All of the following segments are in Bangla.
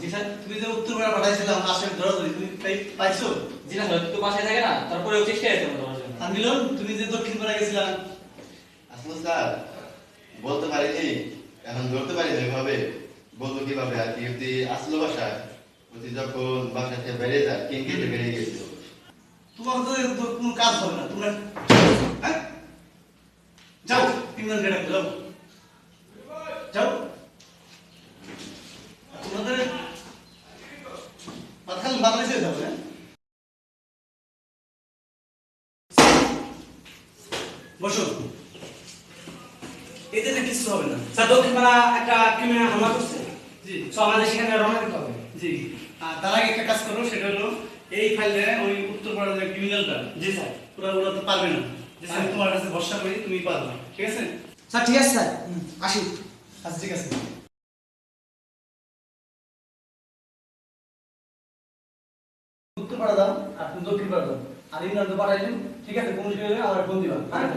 জি স্যার তুমি যে উত্তরপাড়া পাঠাইছিলাম আশের দরজা তুমি পাই- পাইছো? জি না স্যার তো বাসায় থাকে না তারপরে চেষ্টা আছে তোমার জন্য। আর মিলন তুমি যে দক্ষিণ পাড়া গেছিলাম আসলে স্যার বলতে পারিনি এখন ধরতে পারিনি ওইভাবে বলব কীভাবে আর কি যদি আসলো বাসায় প্রতি যখন বাসা থেকে বেরিয়ে যায় কিন কেটে বেরিয়ে গেছিল। তোমার তো কোনো কাজ হবে না তোমরা হ্যাঁ? যাও তিনজন কেটে যাও যাও আর তোমাদের মাথাল বাংলাদেশে যাবে হ্যাঁ বসো। এতে না কিছু হবে না। স্যার দক্ষিণপাড়া একটা ক্রিমিনাল হামলা করছে। জি। তো আমাদের সেখানে রওনা দিতে হবে। জি। আর তার আগে একটা কাজ করো সেটা হলো এই ফাইলে ওই উত্তরপাড়ার যে ক্রিমিনালটা জি স্যার। পুরো ওরা তো পারবে না। আমি। তোমার কাছে ভরসা করি তুমি পারবে। ঠিক আছে? স্যার ঠিক আছে স্যার। আসি। আচ্ছা ঠিক আছে। উত্তর পাড়া দাও আর তুমি দক্ষিণ পাড়া দাও। আর ইমরান তো পাঠাই দিন ঠিক আছে কোন সময় আমার ফোন দিবা হ্যাঁ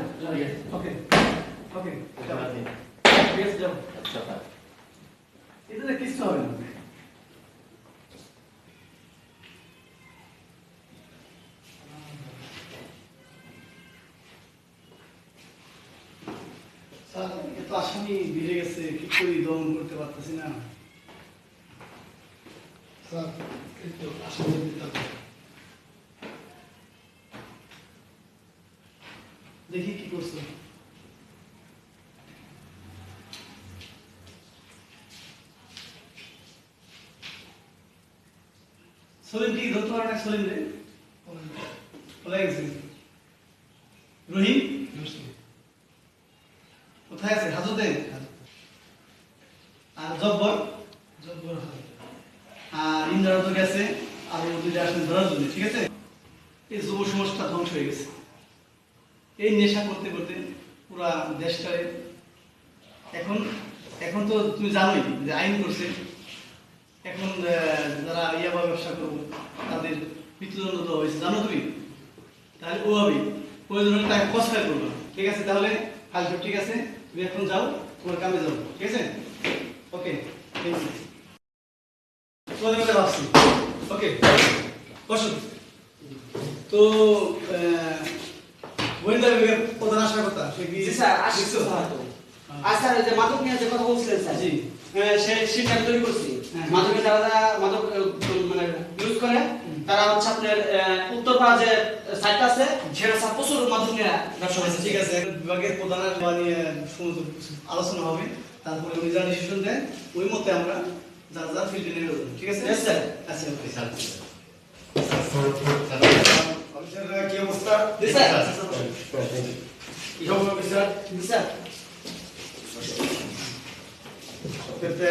ওকে ওকে ঠিক আছে যাও। এটা কিছু হবে না। তো আসামি বেড়ে গেছে কি করি দমন করতে পারতেছি না। স্যার আসামি দিতে হবে। দেখি কি করছ। সলিম কি ধরতে পারে না সলিম রে? বলে গেছে। রহিম? কোথায় আছে? হাজতে? আর জব্বর? জব্বর আর ইন্দ্রাও তো গেছে আর ও দুইটা আসলে ধরার জন্য ঠিক আছে? এই যুব সমাজটা ধ্বংস হয়ে গেছে। এই নেশা করতে করতে পুরা দেশটারে এখন এখন তো তুমি জানোই যে আইন করছে। এখন যারা ইয়াবা ব্যবসা করব, তাদের মৃত্যুদণ্ড দেওয়া হয়েছে, জানো তুমি? তাহলে ও হবে প্রয়োজন হলে তাকে কষ্টায় করব। ঠিক আছে, তাহলে সব ঠিক আছে? তুমি এখন যাও, তোমার কামে যাও, ঠিক আছে? ওকে ওকে বসুন তো আহ, বিভাগের প্রধান আশা কথা সে কি স্যার আসি স্যার আর স্যার যে মাদক নিয়ে যে কথা বলছিলেন স্যার জি। সে সেটা তৈরি করছি হ্যাঁ। মাদকে যারা যারা মাদক মানে ইউজ করে তারা হচ্ছে আপনার উত্তরপাড়া যে সাইটটা আছে সেটা স্যার প্রচুর মাদক নিয়ে ব্যবসা আচ্ছা, করছে ঠিক আছে বিভাগের প্রধানের বা নিয়ে সমস্ত আলোচনা হবে তারপরে উনি যা ডিসিশন দেন ওই মতে আমরা যার যার ফিল্ডে নেমে যাব ঠিক আছে sir. আচ্ছা ওকে স্যার কি অবস্থা স্যার কি জি স্যার এতে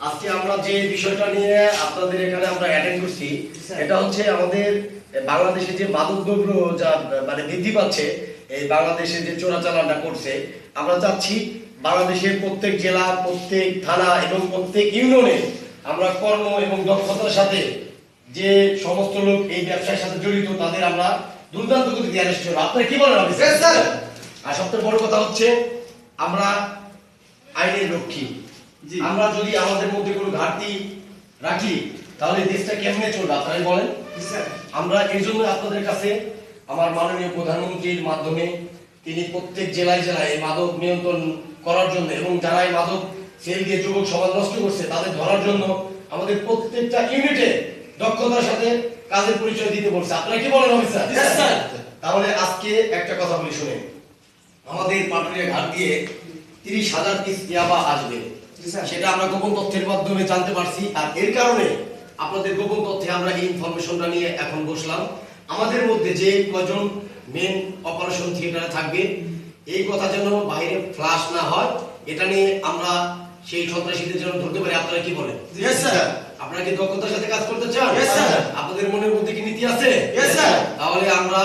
আজকে আমরা যে বিষয়টা নিয়ে আপনাদের এখানে আমরা অ্যাটেন্ড করছি এটা হচ্ছে আমাদের বাংলাদেশে যে মাদক দ্রব্য যা মানে বৃদ্ধি পাচ্ছে এই বাংলাদেশে যে চোরাচালানটা করছে আমরা চাচ্ছি বাংলাদেশের প্রত্যেক জেলা প্রত্যেক থানা এবং প্রত্যেক ইউনিয়নে আমরা কর্ম এবং দক্ষতার সাথে যে সমস্ত লোক এই ব্যবসার সাথে জড়িত তাদের আমরা দুর্দান্ত গতিতে অ্যারেস্ট করব। আপনারা কি বলেন অফিসার? স্যার আর সবচেয়ে বড় কথা হচ্ছে আমরা আইনের রক্ষী। আমরা যদি আমাদের মধ্যে কোনো ঘাটতি রাখি তাহলে দেশটা কেমনে চলবে? আপনারাই বলেন। আমরা এই জন্য আপনাদের কাছে আমার মাননীয় প্রধানমন্ত্রীর মাধ্যমে তিনি প্রত্যেক জেলায় জেলায় এই মাদক নিয়ন্ত্রণ করার জন্য এবং যারা এই মাদক সেল দিয়ে যুবক সমাজ নষ্ট করছে তাদের ধরার জন্য আমাদের প্রত্যেকটা ইউনিটে দক্ষতার সাথে কাজের পরিচয় দিতে বলছে। আপনারা কি বলেন অফিসার? তাহলে আজকে একটা কথা বলি শুনে আমাদের পাটুরিয়া ঘাট দিয়ে তিরিশ হাজার পিস ইয়াবা আসবে। সেটা আমরা গোপন তথ্যের মাধ্যমে জানতে পারছি। আর এর কারণে আপনাদের গোপন তথ্যে আমরা এই ইনফরমেশনটা নিয়ে এখন বসলাম। আমাদের মধ্যে যে কজন মেন অপারেশন থিয়েটারে থাকবে এই কথা যেন বাইরে ফ্লাশ না হয় এটা নিয়ে আমরা সেই সন্ত্রাসীদের যেন ধরতে পারি। আপনারা কি বলেন? Sir. আপনারা কি দক্ষতার সাথে কাজ করতে চান? আপনাদের মনের মধ্যে কি নীতি আছে? তাহলে আমরা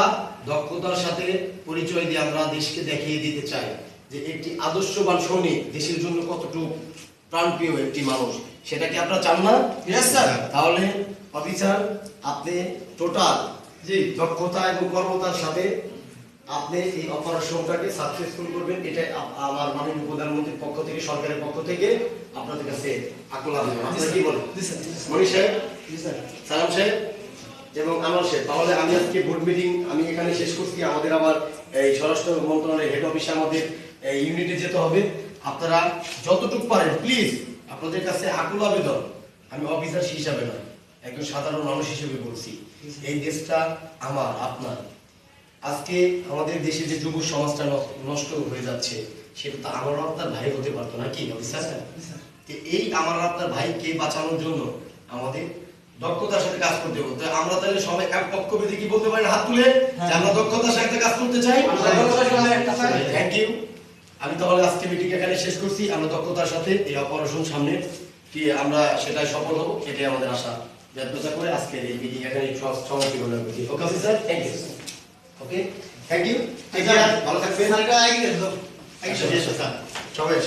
দক্ষতার সাথে পরিচয় দিয়ে আমরা দেশকে দেখিয়ে দিতে চাই যে একটি আদর্শবান সৈনিক দেশের জন্য কতটুকু প্রাণপ্রিয় একটি মানুষ। সেটা কি আপনারা চান না? তাহলে অফিসার আপনি টোটাল জি দক্ষতা এবং কর্মতার সাথে আপনি এই অপারেশনটাকে সাকসেসফুল করবেন এটা আমার মাননীয় প্রধানমন্ত্রীর পক্ষ থেকে সরকারের পক্ষ থেকে আপনাদের কাছে আকুল আবেদন। আপনারা কি বলেন? মনি সাহেব? সালাম সাহেব? এবং আনোয়ার সাহেব তাহলে আমি আজকে বোর্ড মিটিং আমি এখানে শেষ করছি। আমাদের আবার এই স্বরাষ্ট্র মন্ত্রণালয়ের হেড অফিসে আমাদের ইউনিটে যেতে হবে। আপনারা যতটুকু পারেন প্লিজ আপনাদের কাছে আকুল আবেদন। আমি অফিসার হিসাবে নয় একজন সাধারণ মানুষ হিসেবে বলছি। এই দেশটা আমার আপনার। আজকে আমাদের দেশে যে যুব সমাজটা নষ্ট হয়ে যাচ্ছে সেটা তো আমার আপনার ভাই হতে পারতো না কি? অফিসার এই আমার আপনার ভাইকে বাঁচানোর জন্য আমাদের দক্ষতার সাথে কাজ করতে হবে। আমরা তাহলে সবাই এক পক্ষ বেঁধে কি বলতে পারি? হাত তুলে? যে আমরা দক্ষতার সাথে কাজ করতে চাই। থ্যাংক ইউ আমি তাহলে আজকে মিটিং এখানে শেষ করছি। আমরা দক্ষতার সাথে এই অপারেশন সামনে কি আমরা সেটাই সফল হব এটাই আমাদের আশা। ব্যর্থতা করে আজকের এই মিটিং এখানে সমাপ্তি ঘোষণা করছি okay sir thank you okay thank you ভালো থাকবেন। সবাই